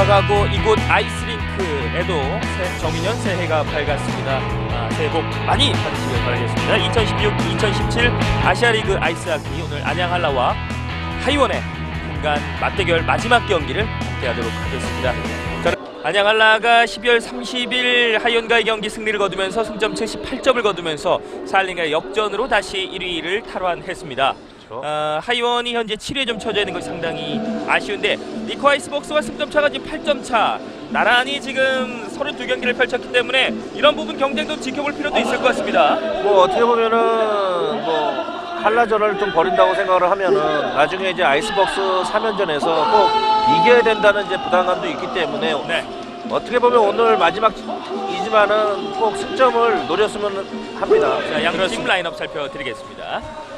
돌아가고 이곳 아이스링크에도 새- 정인현 새해가 밝았습니다. 아, 새해 복 많이 받으시길 바라겠습니다. 2016, 2017 아시아리그 아이스하키 오늘 안양 한라와 하이원의 중간 맞대결 마지막 경기를 함께하도록 하겠습니다. 자, 안양 한라가 12월 30일 하이원과의 경기 승리를 거두면서 승점 78점을 거두면서 사할린과의 역전으로 다시 1위를 탈환했습니다. 그렇죠. 어, 하이원이 현재 7위에 좀 처져 있는 것이 상당히 아쉬운데 니코 아이스박스와 승점 차가 지금 8점 차 나란히 지금 32경기를 펼쳤기 때문에 이런 부분 경쟁도 지켜볼 필요도 있을 것 같습니다. 뭐 어떻게 보면은 뭐 한라전을 좀 버린다고 생각을 하면은 나중에 이제 아이스박스 3연전에서 꼭 이겨야 된다는 이제 부담감도 있기 때문에 네. 어떻게 보면 오늘 마지막이지만은 꼭 승점을 노렸으면 합니다. 자, 양팀 라인업 살펴드리겠습니다.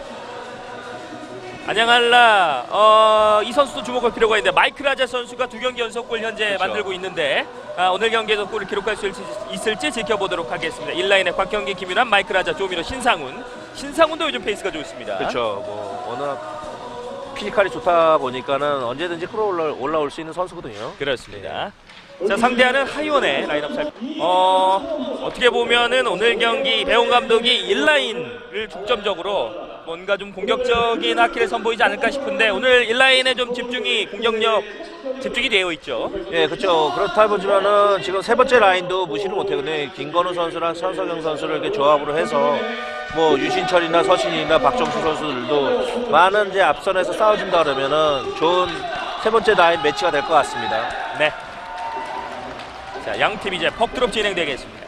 안양할라 어, 이 선수도 주목할 필요가 있는데 마이크 라자 선수가 두 경기 연속골 현재 그렇죠. 만들고 있는데 아, 오늘 경기에서 골을 기록할 수 있을지, 있을지 지켜보도록 하겠습니다. 1라인에 곽경기, 김윤환, 마이크 라자, 조미로, 신상훈 신상훈도 요즘 페이스가 좋습니다. 그렇죠. 뭐 워낙 피지컬이 좋다 보니까는 언제든지 끌어올라 올라올 수 있는 선수거든요. 그렇습니다. 자 상대하는 하이원의 라인업 살. 어 어떻게 보면은 오늘 경기 배용 감독이 1라인을 중점적으로 뭔가 좀 공격적인 하키를 선보이지 않을까 싶은데 오늘 1라인에 좀 집중이 공격력 집중이 되어 있죠. 예, 그렇죠. 그렇다 보지만은 지금 세 번째 라인도 무시를 못해요. 근데 김건우 선수랑 선석영 선수를 이렇게 조합으로 해서 뭐 유신철이나 서신이나 박정수 선수들도 많은 이제 앞선에서 싸워준다 그러면은 좋은 세 번째 라인 매치가 될 것 같습니다. 네. 자 양 팀 이제 퍽드롭 진행되겠습니다.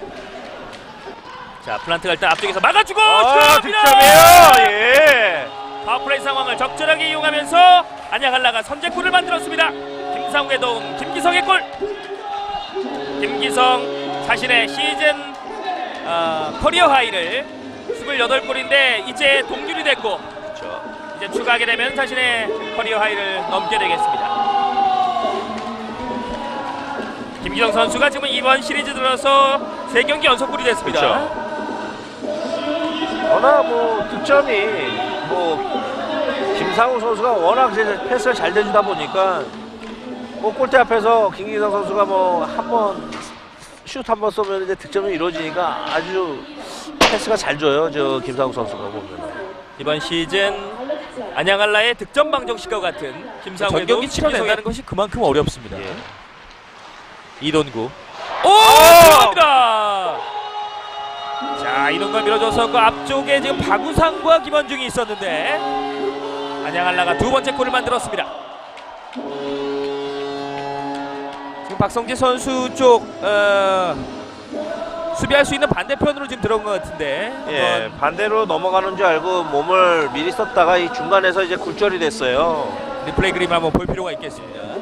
자 플란트가 일단 앞쪽에서 막아주고 아, 들어갑니다. 예. 파워플레이 상황을 적절하게 이용하면서 안양한라가 선제골을 만들었습니다. 김상우의 도움, 김기성의 골. 김기성 자신의 시즌 어, 커리어 하이를 28골인데 이제 동률이 됐고 그렇죠. 이제 추가하게 되면 자신의 커리어 하이를 넘게 되겠습니다. 김기성 선수가 지금 이번 시리즈 들어서 3경기 연속골이 됐습니다. 그렇죠. 워낙 뭐 득점이 뭐 김상우 선수가 워낙 이제 패스를 잘 대주다 보니까 뭐 골대 앞에서 김기성 선수가 뭐 한 번 슛 한 번 쏘면 이제 득점이 이루어지니까 아주 패스가 잘 줘요 저 김상우 선수가 보면 이번 시즌 안양알라의 득점 방정식과 같은 김상우의 전경기 도움, 치러낸다는 것이 그만큼 어렵습니다. 예. 이돈구. 오! 들어갑니다. 자, 이동과 밀어줘서 그 앞쪽에 지금 박우상과 김원중이 있었는데 안양알라가 두 번째 골을 만들었습니다. 지금 박성재 선수 쪽 어, 수비할 수 있는 반대편으로 지금 들어온 것 같은데 예, 반대로 넘어가는 줄 알고 몸을 미리 썼다가 이 중간에서 이제 굴절이 됐어요. 리플레이 그림 한번 볼 필요가 있겠습니다.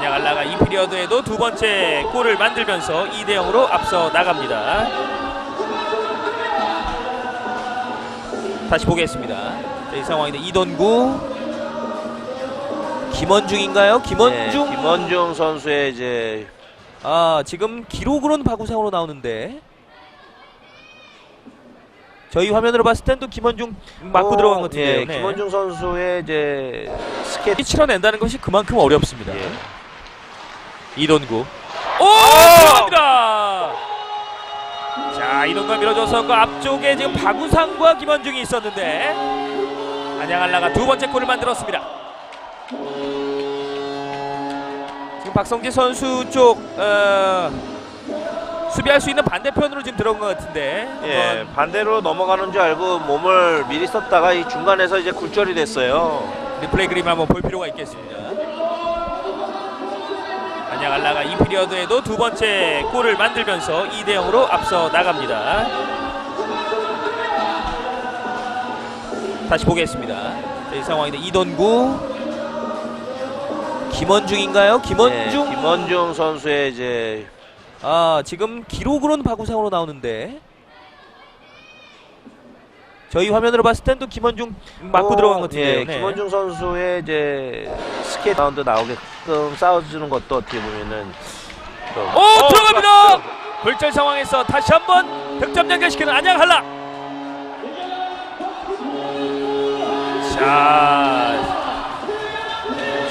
안양알라가 이 피리어드에도 두 번째 골을 만들면서 2대 0으로 앞서 나갑니다. 다시 보겠습니다. 자, 이 상황인데 이돈구 김원중인가요? 김원중 예, 김원중 선수의 이제 아 지금 기록으로는 바구상으로 나오는데 저희 화면으로 봤을 땐 또 김원중 맞고 어, 들어간 것 같은데요. 예, 네. 김원중 선수의 이제 스케이트 치러낸다는 것이 그만큼 어렵습니다. 예. 이돈구. 오! 들어갑니다. 자, 이동과 밀어줘서 그 앞쪽에 지금 박우상과 김원중이 있었는데 안양알라가 두 번째 골을 만들었습니다. 지금 박성재 선수 쪽 어, 수비할 수 있는 반대편으로 지금 들어온 것 같은데 예, 반대로 넘어가는 줄 알고 몸을 미리 썼다가 이 중간에서 이제 굴절이 됐어요. 리플레이 그림 한번 볼 필요가 있겠습니다. 안양알라가 이 피리어드에도 두 번째 골을 만들면서 2대 0으로 앞서 나갑니다. 다시 보겠습니다. 자, 이 상황인데 이돈구 김원중인가요? 김원중 예, 김원중 선수의 이제 아 지금 기록으로는 바구상으로 나오는데 저희 화면으로 봤을 땐 또 김원중 맞고 어, 들어간 것 같은데요. 예, 네. 김원중 선수의 이제 스케이트 라운드 나오게끔 싸워주는 것도 어떻게 보면은 또오 어, 들어갑니다. 골절 상황에서 다시 한번 득점 연결시키는 안양할라. 자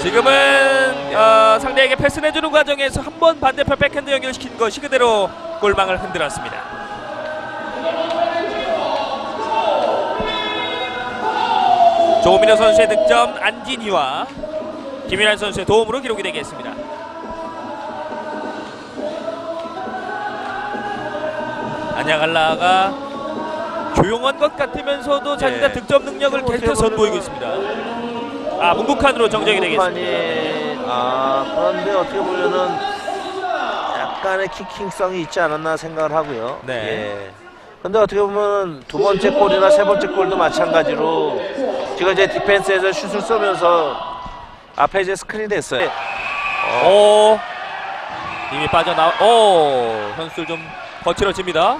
지금은 어, 상대에게 패스 내주는 과정에서 한 번 반대편 백핸드 연결시킨 것이 그대로 골망을 흔들었습니다. 조민호 선수의 득점 안진희와 김윤환 선수의 도움으로 기록이 되겠습니다. 안양알라가 조용한 것 같으면서도 자기가 네. 득점 능력을 계속 선보이고 있습니다. 아 문국한으로 정정이 되겠습니다. 아 그런데 어떻게 보면은 약간의 키킹성이 있지 않았나 생각을 하고요. 네. 예. 근데 어떻게 보면 두 번째 골이나 세 번째 골도 마찬가지로 지금 이제 디펜스에서 슛을 쏘면서 앞에 이제 스크린이 됐어요. 어, 오 이미 빠져나 오 선수들 좀 거칠어집니다.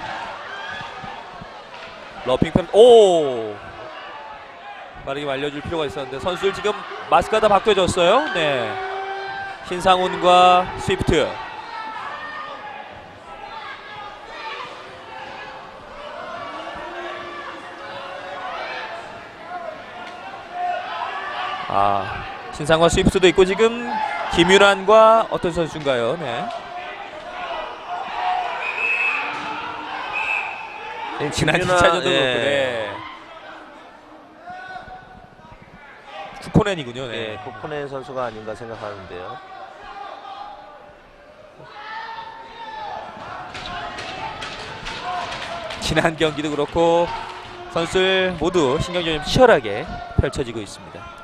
러핑 펜 오 빠르게 말려줄 필요가 있었는데 선수들 지금 마스크가 다 바뀌어졌어요. 네 신상훈과 스위프트 아 신상과 스위프트도 있고 지금 김윤환과 어떤 선수인가요? 네. 네, 지난 김윤환, 2차전도 그렇고 예. 네. 쿠코넨이군요. 네. 예, 코코네 선수가 아닌가 생각하는데요. 지난 경기도 그렇고 선수들 모두 신경전이 치열하게 펼쳐지고 있습니다.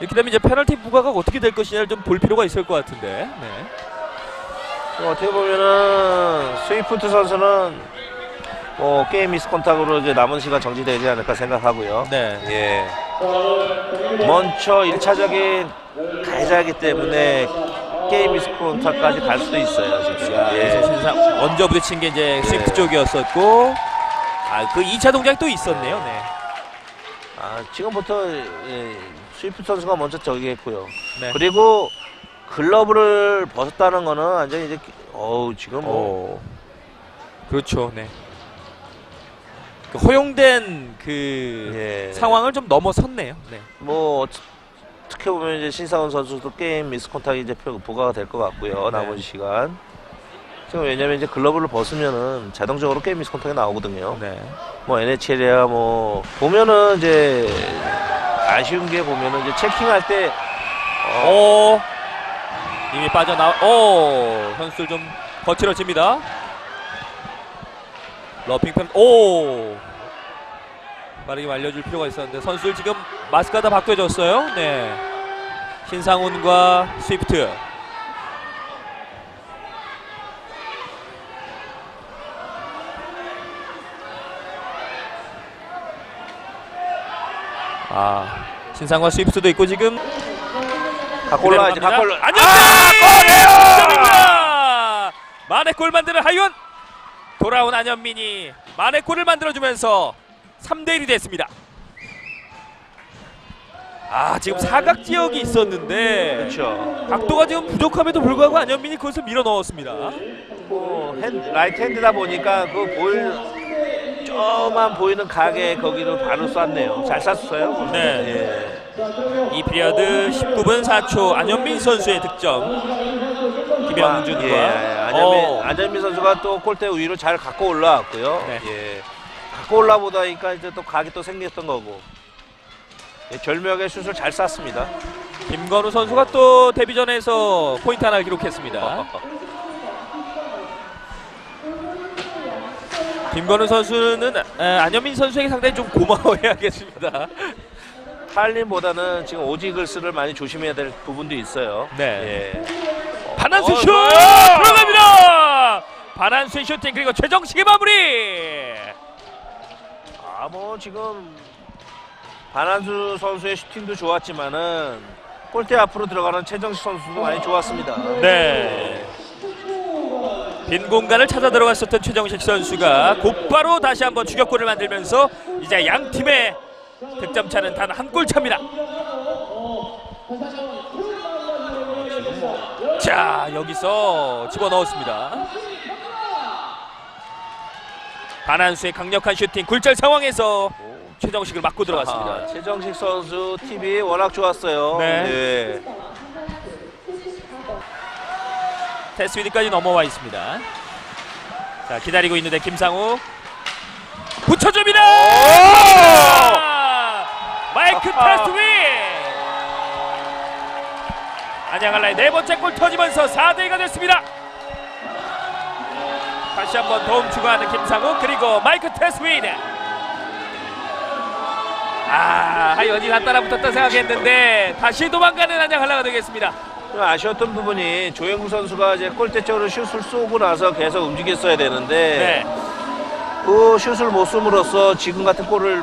이렇게 되면 이제 페널티 부과가 어떻게 될 것이냐를 좀 볼 필요가 있을 것 같은데. 네. 어떻게 보면은 스위프트 선수는 뭐 게임 미스 컨택으로 이제 남은 시간 정지되지 않을까 생각하고요. 네. 예. 먼저 1차적인 가해자이기 때문에 게임 미스 컨택까지 갈 수도 있어요. 지금. 자, 예. 먼저 부딪힌 게 이제 스위프트 예. 쪽이었었고 아 그 2차 동작이 또 있었네요. 네. 아, 지금부터 예, 스위프트 선수가 먼저 저기 했고요. 네. 그리고 글러브를 벗었다는 거는 완전히 이제 어우 지금 뭐 오. 그렇죠. 네. 그 허용된 그 예. 상황을 좀 넘어섰네요. 네. 뭐 어떻게 보면 이제 신상훈 선수도 게임 미스 컨택이 이제 표- 부과가 될 것 같고요. 네. 남은 시간. 지금 왜냐면 이제 글러브를 벗으면은 자동적으로 게임 미스 컨택이 나오거든요. 네. 뭐 NHL이야 뭐 보면은 이제 아쉬운 게 보면은 이제 체킹할 때 어, 오. 이미 빠져나. 오. 선수들 좀 거칠어집니다. 러핑 펜. 오. 빠르게 말려줄 필요가 있었는데 선수들 지금 마스크가 다 바뀌어졌어요. 네. 신상훈과 스위프트. 아 신상과 스위프트도 있고 지금 올라. 안녕. 아, 골이에요. 만의 골 만드는 하윤. 돌아온 안현민이 만의 골을 만들어주면서 3대 1이 됐습니다. 아 지금 사각 지역이 있었는데 그렇죠. 각도가 지금 부족함에도 불구하고 안현민이 그것을 밀어 넣었습니다. 뭐 핸, 라이트 핸드다 보니까 그 보일 조만 보이는 가게 거기를 바로 쐈네요. 잘 쐈어요. 네. 예. 이 피리어드 19분 4초 안현민 선수의 득점. 김영준과 예, 안현민, 어. 안현민 선수가 또 골대 위로 잘 갖고 올라왔고요. 네. 예. 갖고 올라보다니까 이제 또 각이 또 생겼던 거고. 예, 절묘하게 슛을 잘 쐈습니다. 김건우 선수가 또 데뷔전에서 포인트 하나 기록했습니다. 김건우 선수는 에, 안현민 선수에게 상당히 좀 고마워해야겠습니다. 할림보다는 지금 오지글스를 많이 조심해야 될 부분도 있어요. 네. 예. 반한수 어, 슛 좋아요! 들어갑니다. 반한수의 슈팅 그리고 최정식의 마무리. 아, 뭐 지금 반한수 선수의 슈팅도 좋았지만은 골대 앞으로 들어가는 최정식 선수도 많이 좋았습니다. 네. 빈 공간을 찾아 들어갔었던 최정식 선수가 곧바로 다시 한번 추격골을 만들면서 이제 양 팀의 득점 차는 단 한 골 차입니다. 자 여기서 집어 넣었습니다. 반한수의 강력한 슈팅 굴절 상황에서 최정식을 맞고 들어갔습니다. 아, 최정식 선수 팁이 워낙 좋았어요. 네. 네. 테스위드까지 넘어와 있습니다. 자 기다리고 있는데 김상우 붙여줍니다. 마이크. 테스위 안양할라의 네 번째 골 터지면서 4대2가 됐습니다. 다시 한번 도움 추가하는 김상우 그리고 마이크 테스위드 아 하이원이 다 따라붙었다 생각했는데 다시 도망가는 안양할라가 되겠습니다. 좀 아쉬웠던 부분이 조영구 선수가 이제 골대 쪽으로 슛을 쏘고 나서 계속 움직였어야 되는데 네. 그 슛을 못 쏘므로써 지금 같은 골을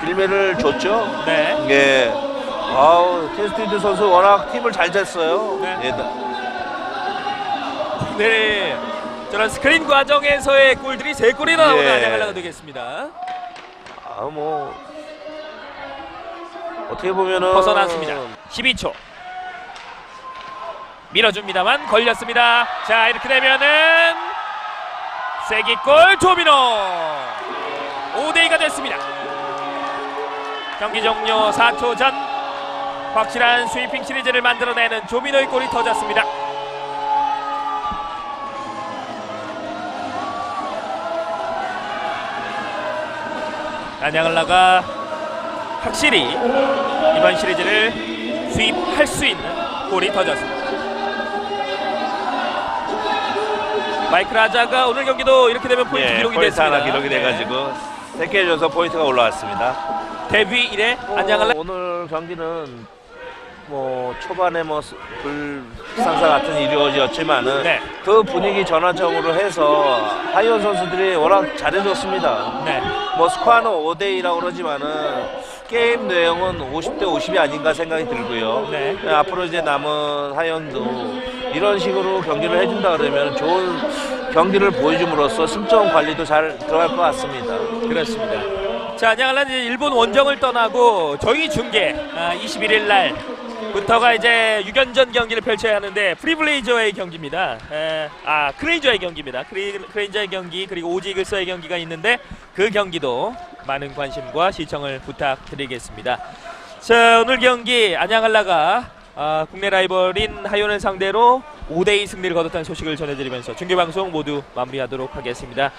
빌메를 줬죠. 네. 예. 아우 테스티드 선수 워낙 팀을 잘 잤어요. 네. 예, 나- 네. 저런 스크린 과정에서의 골들이 세 골이나 나오는 예. 안양할라가 되겠습니다. 아, 뭐 어떻게 보면은 벗어났습니다. 12초. 밀어줍니다만 걸렸습니다. 자 이렇게 되면은 세기골 조민호 5대2가 됐습니다. 경기 종료 4초 전 확실한 스위핑 시리즈를 만들어내는 조민호의 골이 터졌습니다. 안양을라가 확실히 이번 시리즈를 수입할 수 있는 골이 터졌습니다. 마이클 아자가 오늘 경기도 이렇게 되면 포인트 예, 기록이 포인트 됐습니다. 하나 기록이 네. 돼가지고 세 개 줘서 포인트가 올라왔습니다. 데뷔 이래 안양을라 어, 오늘 경기는 뭐 초반에 뭐 불상사 같은 일이 이루어졌지만은 네. 그 분위기 전환점으로 해서 하이원 선수들이 워낙 잘해줬습니다. 네. 뭐 스코어는 5대 2라고 그러지만은 게임 내용은 50대 50이 아닌가 생각이 들고요. 네. 앞으로 이제 남은 하이원도 이런 식으로 경기를 해준다 그러면 좋은 경기를 보여줌으로써 승점 관리도 잘 들어갈 것 같습니다. 그렇습니다. 자, 안양을라 이제 일본 원정을 떠나고 저희 중계 아, 21일 날부터가 이제 6연전 경기를 펼쳐야 하는데 프리블레이저의 경기입니다. 에, 아 크레이저의 경기입니다. 크레이, 크레이저의 경기 그리고 오지글서의 경기가 있는데 그 경기도 많은 관심과 시청을 부탁드리겠습니다. 자 오늘 경기 안양할라가 아, 국내 라이벌인 하이온을 상대로 5대2 승리를 거뒀다는 소식을 전해드리면서 중계방송 모두 마무리하도록 하겠습니다.